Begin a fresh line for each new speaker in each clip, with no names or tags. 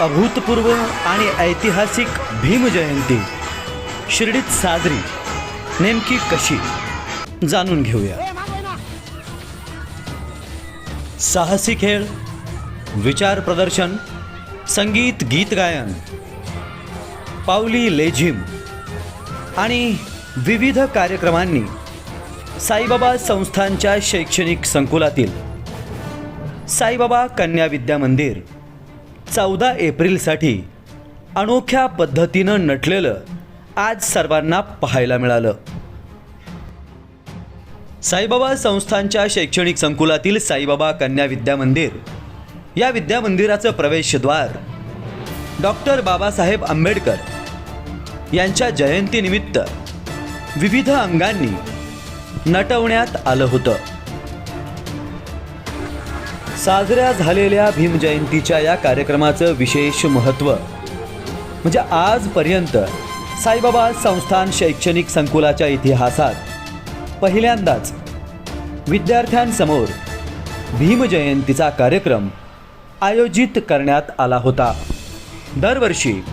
अभूतपूर्व आणि ऐतिहासिक भीमजयंती शिर्डीत साजरी. नेमकी कशी? जाणून घेऊया. साहसी खेळ विचार प्रदर्शन संगीत गीत गायन पावली लेझिम आणि विविध कार्यक्रमांनी साईबाबा संस्थांच्या शैक्षणिक संकुलातील साईबाबा कन्या विद्या मंदिर चौदा एप्रिलसाठी अनोख्या पद्धतीनं नटलेलं आज सर्वांना पाहायला मिळालं. साईबाबा संस्थांच्या शैक्षणिक संकुलातील साईबाबा कन्या विद्या मंदिर. या विद्या मंदिराचं प्रवेशद्वार डॉक्टर बाबासाहेब आंबेडकर यांच्या जयंतीनिमित्त विविध अंगांनी नटवण्यात आलं होतं. साजऱ्या झालेल्या भीमजयंतीच्या या कार्यक्रमाचं विशेष महत्त्व. म्हणजे आजपर्यंत साईबाबा संस्थान शैक्षणिक संकुलाच्या इतिहासात पहिल्यांदाच विद्यार्थ्यांसमोर भीमजयंतीचा कार्यक्रम आयोजित करण्यात आला होता. दरवर्षी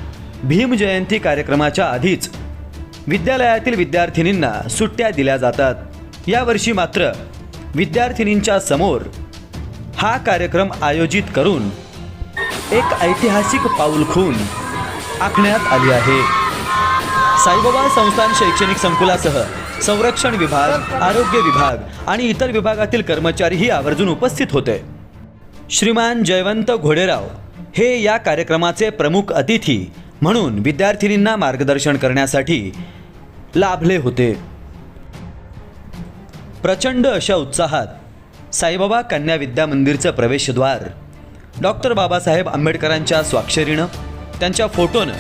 भीमजयंती कार्यक्रमाच्या आधीच विद्यालयातील विद्यार्थिनींना सुट्ट्या दिल्या जातात. यावर्षी मात्र विद्यार्थिनींच्या समोर हा कार्यक्रम आयोजित करून एक ऐतिहासिक पाऊलखून आखण्यात आली आहे. साईबाबा संस्थान शैक्षणिक संकुलासह संरक्षण विभाग आरोग्य विभाग आणि इतर विभागातील कर्मचारीही आवर्जून उपस्थित होते. श्रीमान जयवंत घोडेराव हे या कार्यक्रमाचे प्रमुख अतिथी म्हणून विद्यार्थिनींना मार्गदर्शन करण्यासाठी लाभले होते. प्रचंड अशा उत्साहात साईबाबा कन्या विद्या मंदिरचं प्रवेशद्वार. डॉक्टर बाबासाहेब आंबेडकरांच्या स्वाक्षरीनं त्यांच्या फोटोनं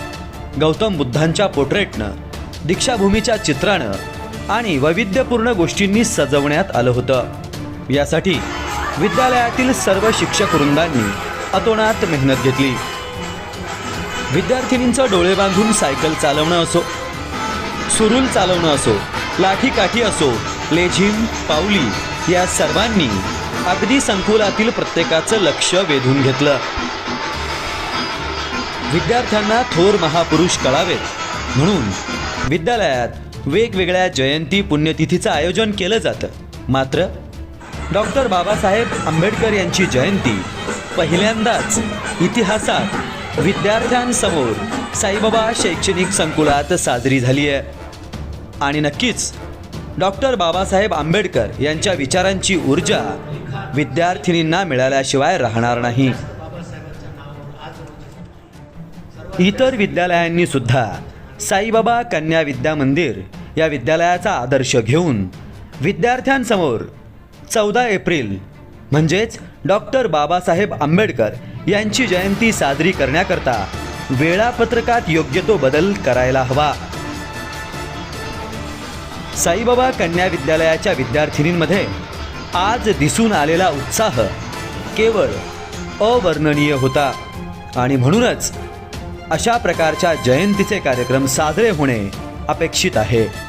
गौतम बुद्धांच्या पोर्ट्रेटनं दीक्षाभूमीच्या चित्रानं आणि वैविध्यपूर्ण गोष्टींनी सजवण्यात आलं होतं. यासाठी विद्यालयातील सर्व शिक्षक वृंदांनी अतोनात मेहनत घेतली. विद्यार्थिनींचं डोळे बांधून सायकल चालवणं असो सुरूल चालवणं असो लाठी काठी असो लेझिम पावली या सर्वांनी अगदी संकुलातील प्रत्येकाचं लक्ष वेधून घेतलं. विद्यार्थ्यांना थोर महापुरुष कळावेत. म्हणून विद्यालयात वेगवेगळ्या जयंती पुण्यतिथीचं आयोजन केलं जातं. मात्र डॉक्टर बाबासाहेब आंबेडकर यांची जयंती पहिल्यांदाच इतिहासात विद्यार्थ्यांसमोर साईबाबा शैक्षणिक संकुलात साजरी झाली आहे आणि नक्कीच डॉक्टर बाबासाहेब आंबेडकर यांच्या विचारांची ऊर्जा विद्यार्थिनींना मिळाल्याशिवाय राहणार नाही. इतर विद्यालयांनी सुद्धा साईबाबा कन्या विद्या मंदिर या विद्यालयाचा आदर्श घेऊन विद्यार्थ्यांसमोर चौदा एप्रिल म्हणजेच डॉक्टर बाबासाहेब आंबेडकर यांची जयंती साजरी करण्याकरता वेळापत्रकात योग्य तो बदल करायला हवा. साईबाबा कन्या विद्यालयाच्या विद्यार्थिनींमध्ये आज दिसून आलेला उत्साह केवळ अवर्णनीय होता. आणि म्हणूनच अशा प्रकारच्या जयंतीचे कार्यक्रम साजरे होणे अपेक्षित आहे.